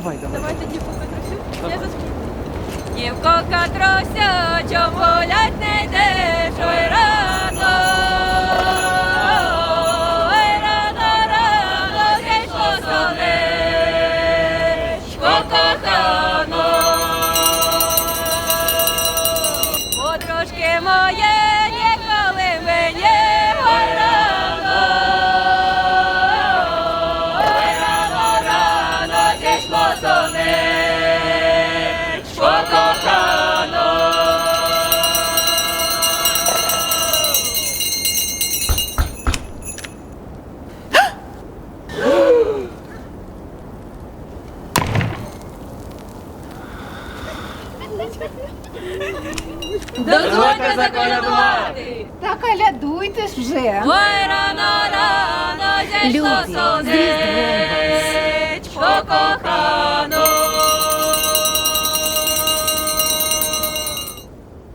давай, давай. Петросю. Я заспіваю. Дівко Катрося, чом гулять не йдеш, ой рано. Рано. Подружки моє, Дозвольте заколядувати! Та колядуйте ж вже! Ой, рано, рано, зійшло сонечко,